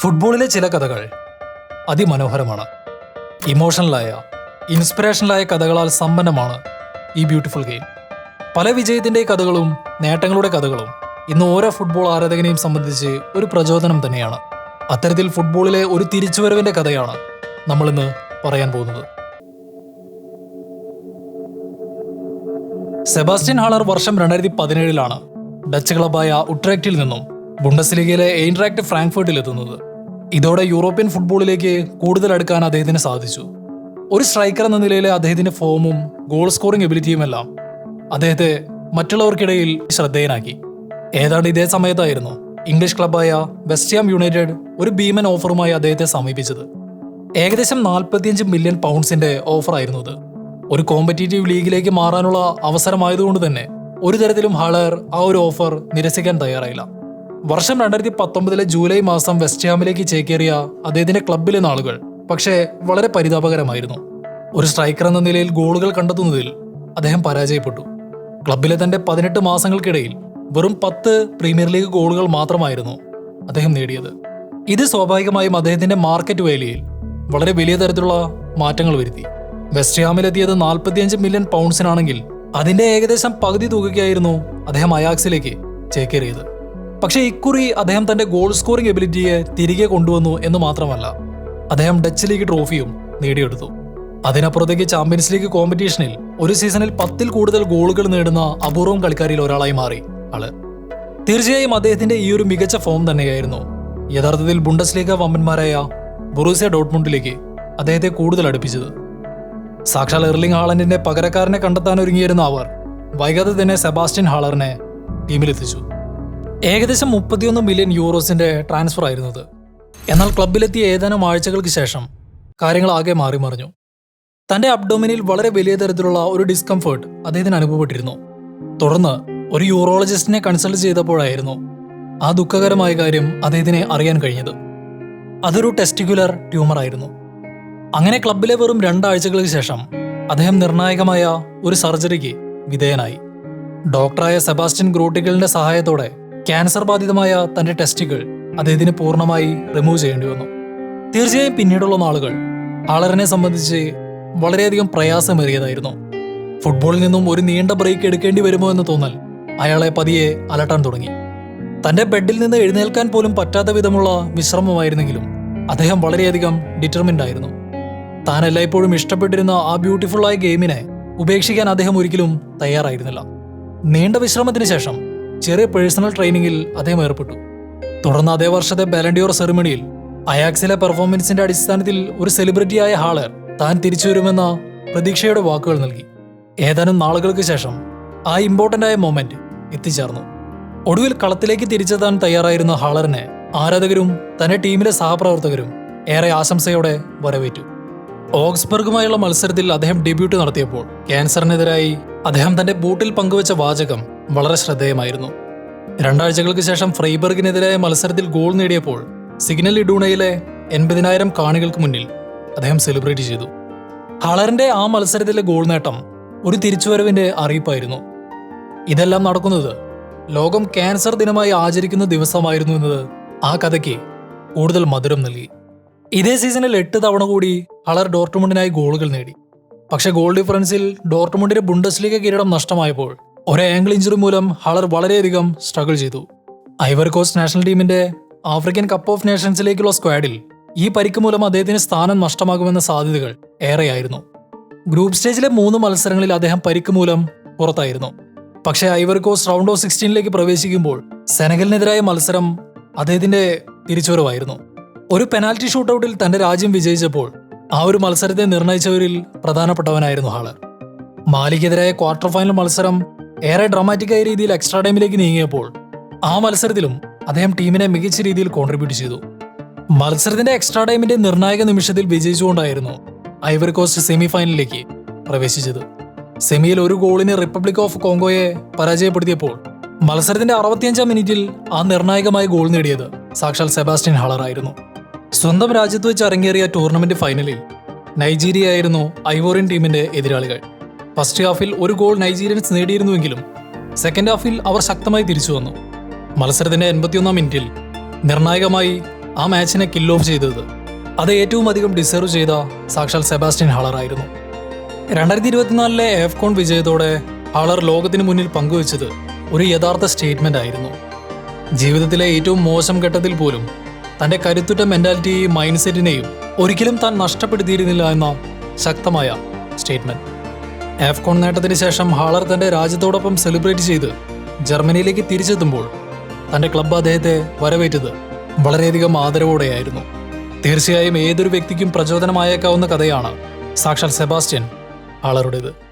ഫുട്ബോളിലെ ചില കഥകൾ അതിമനോഹരമാണ്. ഇമോഷണലായ ഇൻസ്പിറേഷണലായ കഥകളാൽ സമ്പന്നമാണ് ഈ ബ്യൂട്ടിഫുൾ ഗെയിം. പല വിജയത്തിന്റെ കഥകളും നേട്ടങ്ങളുടെ കഥകളും ഇന്ന് ഓരോ ഫുട്ബോൾ ആരാധകനെയും സംബന്ധിച്ച് ഒരു പ്രചോദനം തന്നെയാണ്. അത്തരത്തിൽ ഫുട്ബോളിലെ ഒരു തിരിച്ചുവരവിന്റെ കഥയാണ് നമ്മളിന്ന് പറയാൻ പോകുന്നത്. സെബാസ്റ്റ്യൻ ഹാളർ വർഷം രണ്ടായിരത്തി പതിനേഴിലാണ് ഡച്ച് ക്ലബായ ഉട്രാക്റ്റിൽ നിന്നും ബുണ്ടസ്ലീഗയിലെ എയിൻട്രാക്ട് ഫ്രാങ്ക്ഫർട്ടിൽ എത്തുന്നത് ഇതോടെ യൂറോപ്യൻ ഫുട്ബോളിലേക്ക് കൂടുതൽ അടുക്കാൻ അദ്ദേഹത്തിന് സാധിച്ചു. ഒരു സ്ട്രൈക്കർ എന്ന നിലയിലെ അദ്ദേഹത്തിന്റെ ഫോമും ഗോൾ സ്കോറിംഗ് എബിലിറ്റിയും എല്ലാം അദ്ദേഹത്തെ മറ്റുള്ളവർക്കിടയിൽ ശ്രദ്ധേയനാക്കി. ഏതാണ്ട് ഇതേ സമയത്തായിരുന്നു ഇംഗ്ലീഷ് ക്ലബായ വെസ്റ്റ്ഹാം യുണൈറ്റഡ് ഒരു ഭീമൻ ഓഫറുമായി അദ്ദേഹത്തെ സമീപിച്ചത്. ഏകദേശം നാൽപ്പത്തിയഞ്ച് മില്യൺ പൗണ്ട്സിന്റെ ഓഫറായിരുന്നു അത്. ഒരു കോമ്പറ്റീറ്റീവ് ലീഗിലേക്ക് മാറാനുള്ള അവസരമായതുകൊണ്ട് തന്നെ ഒരു തരത്തിലും ഹാളർ ആ ഒരു ഓഫർ നിരസിക്കാൻ തയ്യാറായില്ല. വർഷം രണ്ടായിരത്തി പത്തൊമ്പതിലെ ജൂലൈ മാസം വെസ്റ്റ് ഹാമിലേക്ക് ചേക്കേറിയ അദ്ദേഹത്തിന്റെ ക്ലബിലെ നാളുകൾ പക്ഷേ വളരെ പരിതാപകരമായിരുന്നു. ഒരു സ്ട്രൈക്കർ എന്ന നിലയിൽ ഗോളുകൾ കണ്ടെത്തുന്നതിൽ അദ്ദേഹം പരാജയപ്പെട്ടു. ക്ലബിലെ തന്റെ പതിനെട്ട് മാസങ്ങൾക്കിടയിൽ വെറും പത്ത് പ്രീമിയർ ലീഗ് ഗോളുകൾ മാത്രമായിരുന്നു അദ്ദേഹം നേടിയത്. ഇത് സ്വാഭാവികമായും അദ്ദേഹത്തിന്റെ മാർക്കറ്റ് വാല്യൂയിൽ വളരെ വലിയ തരത്തിലുള്ള മാറ്റങ്ങൾ വരുത്തി. വെസ്റ്റ് ഹാമിലെത്തിയത് നാൽപ്പത്തിയഞ്ച് മില്യൺ പൗണ്ട്സിനാണെങ്കിൽ അതിന്റെ ഏകദേശം പകുതി തുകയ്ക്കായിരുന്നു അദ്ദേഹം അയാക്സിലേക്ക് ചേക്കേറിയത്. പക്ഷേ ഇക്കുറി അദ്ദേഹം തന്റെ ഗോൾ സ്കോറിംഗ് എബിലിറ്റിയെ തിരികെ കൊണ്ടുവന്നു എന്ന് മാത്രമല്ല അദ്ദേഹം ഡച്ച് ലീഗ് ട്രോഫിയും നേടിയെടുത്തു. അതിനപ്പുറത്തേക്ക് ചാമ്പ്യൻസ് ലീഗ് കോമ്പറ്റീഷനിൽ ഒരു സീസണിൽ പത്തിൽ കൂടുതൽ ഗോളുകൾ നേടുന്ന അപൂർവം കളിക്കാരിൽ ഒരാളായി മാറി ആൾ. തീർച്ചയായും അദ്ദേഹത്തിന്റെ ഈ ഒരു മികച്ച ഫോം തന്നെയായിരുന്നു. യഥാർത്ഥത്തിൽ ബുണ്ടസ് ലീഗ വമ്പന്മാരായ ബുറൂസിയ ഡോട്ട്മുണ്ടിലേക്ക് അദ്ദേഹത്തെ കൂടുതൽ അടുപ്പിച്ചത്. സാക്ഷാൽ എർലിംഗ് ഹാളൻഡിന്റെ പകരക്കാരനെ കണ്ടെത്താൻ ഒരുങ്ങിയിരുന്ന അവർ വൈകാതെ തന്നെ സെബാസ്റ്റ്യൻ ഹാളറിനെ ടീമിലെത്തിച്ചു. ഏകദേശം മുപ്പത്തിയൊന്ന് മില്യൺ യൂറോസിന്റെ ട്രാൻസ്ഫർ ആയിരുന്നത്. എന്നാൽ ക്ലബിലെത്തിയ ഏതാനും ആഴ്ചകൾക്ക് ശേഷം കാര്യങ്ങൾ ആകെ മാറി മറിഞ്ഞു. തന്റെ അബ്ഡോമിനിൽ വളരെ വലിയ തരത്തിലുള്ള ഒരു ഡിസ്കംഫേർട്ട് അദ്ദേഹത്തിന് അനുഭവപ്പെട്ടിരുന്നു. തുടർന്ന് ഒരു യൂറോളജിസ്റ്റിനെ കൺസൾട്ട് ചെയ്തപ്പോഴായിരുന്നു ആ ദുഃഖകരമായ കാര്യം അദ്ദേഹത്തിനെ അറിയാൻ കഴിഞ്ഞത്. അതൊരു ടെസ്റ്റിക്കുലർ ട്യൂമർ ആയിരുന്നു. അങ്ങനെ ക്ലബിലെ വെറും രണ്ടാഴ്ചകൾക്ക് ശേഷം അദ്ദേഹം നിർണായകമായ ഒരു സർജറിക്ക് വിധേയനായി. ഡോക്ടറായ സെബാസ്റ്റ്യൻ ഗ്രൂട്ടിക്കലിന്റെ സഹായത്തോടെ ക്യാൻസർ ബാധിതമായ തന്റെ ടെസ്റ്റുകൾ അദ്ദേഹത്തിന് പൂർണമായി റിമൂവ് ചെയ്യേണ്ടി വന്നു. തീർച്ചയായും പിന്നീടുള്ള നാളുകൾ ആളറിനെ സംബന്ധിച്ച് വളരെയധികം പ്രയാസമേറിയതായിരുന്നു. ഫുട്ബോളിൽ നിന്നും ഒരു നീണ്ട ബ്രേക്ക് എടുക്കേണ്ടി വരുമോ എന്ന് തോന്നൽ അയാളെ പതിയെ അലട്ടാൻ തുടങ്ങി. തന്റെ ബെഡിൽ നിന്ന് എഴുന്നേൽക്കാൻ പോലും പറ്റാത്ത വിധമുള്ള വിശ്രമമായിരുന്നെങ്കിലും അദ്ദേഹം വളരെയധികം ഡിറ്റർമിൻഡ് ആയിരുന്നു. താൻ എല്ലായ്പ്പോഴും ഇഷ്ടപ്പെട്ടിരുന്ന ആ ബ്യൂട്ടിഫുള്ളായ ഗെയിമിനെ ഉപേക്ഷിക്കാൻ അദ്ദേഹം ഒരിക്കലും തയ്യാറായിരുന്നില്ല. നീണ്ട വിശ്രമത്തിന് ശേഷം ചെറിയ പേഴ്സണൽ ട്രെയിനിങ്ങിൽ അദ്ദേഹം ഏർപ്പെട്ടു. തുടർന്ന് അതേ വർഷത്തെ ബാലൻഡിയോർ സെറിമണിയിൽ അയാക്സിലെ പെർഫോമൻസിന്റെ അടിസ്ഥാനത്തിൽ ഒരു സെലിബ്രിറ്റിയായ ഹാളർ താൻ തിരിച്ചു വരുമെന്ന പ്രതീക്ഷയുടെ വാക്കുകൾ നൽകി. ഏതാനും നാളുകൾക്ക് ശേഷം ആ ഇമ്പോർട്ടന്റ് ആയ മൊമെന്റ് എത്തിച്ചേർന്നു. ഒടുവിൽ കളത്തിലേക്ക് തിരിച്ചെത്താൻ തയ്യാറായിരുന്ന ഹാളറിനെ ആരാധകരും തന്റെ ടീമിലെ സഹപ്രവർത്തകരും ഏറെ ആശംസയോടെ വരവേറ്റു. ഓക്സ്ബർഗുമായുള്ള മത്സരത്തിൽ അദ്ദേഹം ഡെബ്യൂട്ട് നടത്തിയപ്പോൾ ക്യാൻസറിനെതിരായി അദ്ദേഹം തന്റെ ബൂട്ടിൽ പങ്കുവച്ച വാചകം വളരെ ശ്രദ്ധേയമായിരുന്നു. രണ്ടാഴ്ചകൾക്ക് ശേഷം ഫ്രൈബർഗിനെതിരായ മത്സരത്തിൽ ഗോൾ നേടിയപ്പോൾ സിഗ്നൽ ഇഡൂണയിലെ എൺപതിനായിരം കാണികൾക്ക് മുന്നിൽ അദ്ദേഹം സെലിബ്രേറ്റ് ചെയ്തു. ഹാളറിന്റെ ആ മത്സരത്തിലെ ഗോൾ നേട്ടം ഒരു തിരിച്ചുവരവിന്റെ അറിയിപ്പായിരുന്നു. ഇതെല്ലാം നടക്കുന്നത് ലോകം ക്യാൻസർ ദിനമായി ആചരിക്കുന്ന ദിവസമായിരുന്നു എന്നത് ആ കഥയ്ക്ക് കൂടുതൽ മധുരം നൽകി. ഇതേ സീസണിൽ എട്ട് തവണ കൂടി ഹളർ ഡോർട്ട്മുണ്ടിനായി ഗോളുകൾ നേടി. പക്ഷേ ഗോൾ ഡിഫറൻസിൽ ഡോർട്ട്മുണ്ടിന്റെ ബുണ്ടസ്ലീഗ കിരീടം നഷ്ടമായപ്പോൾ ഒരു ആംഗിൾ ഇഞ്ചുറി മൂലം ഹളർ വളരെയധികം സ്ട്രഗിൾ ചെയ്തു. ഐവർ കോസ്റ്റ് നാഷണൽ ടീമിന്റെ ആഫ്രിക്കൻ കപ്പ് ഓഫ് നേഷൻസിലേക്കുള്ള സ്ക്വാഡിൽ ഈ പരിക്ക് മൂലം അദ്ദേഹത്തിന് സ്ഥാനം നഷ്ടമാകുമെന്ന സാധ്യതകൾ ഏറെയായിരുന്നു. ഗ്രൂപ്പ് സ്റ്റേജിലെ മൂന്ന് മത്സരങ്ങളിൽ അദ്ദേഹം പരിക്ക് മൂലം പുറത്തായിരുന്നു. പക്ഷേ ഐവർ കോസ്റ്റ് റൗണ്ട് ഓഫ് സിക്സ്റ്റീനിലേക്ക് പ്രവേശിക്കുമ്പോൾ സെനഗലിനെതിരായ മത്സരം അദ്ദേഹത്തിന്റെ തിരിച്ചുവരവായിരുന്നു. ഒരു പെനാൽറ്റി ഷൂട്ടൌട്ടിൽ തന്റെ രാജ്യം വിജയിച്ചപ്പോൾ ആ ഒരു മത്സരത്തെ നിർണയിച്ചവരിൽ പ്രധാനപ്പെട്ടവനായിരുന്നു ഹാളർ മാലിക്കെതിരായ ക്വാർട്ടർ ഫൈനൽ മത്സരം ഏറെ ഡ്രാമാറ്റിക്കായ രീതിയിൽ എക്സ്ട്രാ ടൈമിലേക്ക് നീങ്ങിയപ്പോൾ ആ മത്സരത്തിലും അദ്ദേഹം ടീമിനെ മികച്ച രീതിയിൽ കോൺട്രിബ്യൂട്ട് ചെയ്തു. മത്സരത്തിന്റെ എക്സ്ട്രാ ടൈമിന്റെ നിർണായക നിമിഷത്തിൽ വിജയിച്ചുകൊണ്ടായിരുന്നു ഐവറി കോസ്റ്റ് സെമി ഫൈനലിലേക്ക് പ്രവേശിച്ചത്. സെമിയിൽ ഒരു ഗോളിന് റിപ്പബ്ലിക് ഓഫ് കോങ്കോയെ പരാജയപ്പെടുത്തിയപ്പോൾ മത്സരത്തിന്റെ അറുപത്തിയഞ്ചാം മിനിറ്റിൽ ആ നിർണായകമായ ഗോൾ നേടിയത് സാക്ഷാൽ സെബാസ്റ്റ്യൻ ഹാളർ ആയിരുന്നു. സ്വന്തം രാജ്യത്ത് വെച്ച് അരങ്ങേറിയ ടൂർണമെന്റ് ഫൈനലിൽ നൈജീരിയ ആയിരുന്നു ഐവോറിയൻ ടീമിന്റെ എതിരാളികൾ. ഫസ്റ്റ് ഹാഫിൽ ഒരു ഗോൾ നൈജീരിയൻസ് നേടിയിരുന്നുവെങ്കിലും സെക്കൻഡ് ഹാഫിൽ അവർ ശക്തമായി തിരിച്ചു വന്നു. മത്സരത്തിന്റെ എൺപത്തിയൊന്നാം മിനിറ്റിൽ നിർണായകമായി ആ മാച്ചിനെ കിൽ ഓഫ് ചെയ്തത്. അത് ഏറ്റവും അധികം ഡിസേർവ് ചെയ്ത സാക്ഷാൽ സെബാസ്റ്റ്യൻ ഹാളർ ആയിരുന്നു. രണ്ടായിരത്തി ഇരുപത്തിനാലിലെ എഫ് കോൺ വിജയത്തോടെ ഹാളർ ലോകത്തിന് മുന്നിൽ പങ്കുവച്ചത് ഒരു യഥാർത്ഥ സ്റ്റേറ്റ്മെന്റ് ആയിരുന്നു. ജീവിതത്തിലെ ഏറ്റവും മോശം ഘട്ടത്തിൽ പോലും തന്റെ കരുത്തുറ്റ മെന്റാലിറ്റിയെയും മൈൻഡ് സെറ്റിനെയും ഒരിക്കലും താൻ നഷ്ടപ്പെടുത്തിയിരുന്നില്ല എന്ന ശക്തമായ സ്റ്റേറ്റ്മെന്റ് ആഫ്കോൺ നേട്ടത്തിന് ശേഷം ഹാളർ തന്റെ രാജ്യത്തോടൊപ്പം സെലിബ്രേറ്റ് ചെയ്ത് ജർമ്മനിയിലേക്ക് തിരിച്ചെത്തുമ്പോൾ തന്റെ ക്ലബ്ബ് അദ്ദേഹത്തെ വരവേറ്റത് വളരെയധികം ആദരവോടെയായിരുന്നു. തീർച്ചയായും ഏതൊരു വ്യക്തിക്കും പ്രചോദനമായേക്കാവുന്ന കഥയാണ് സാക്ഷാൽ സെബാസ്റ്റ്യൻ ഹാളറുടേത്.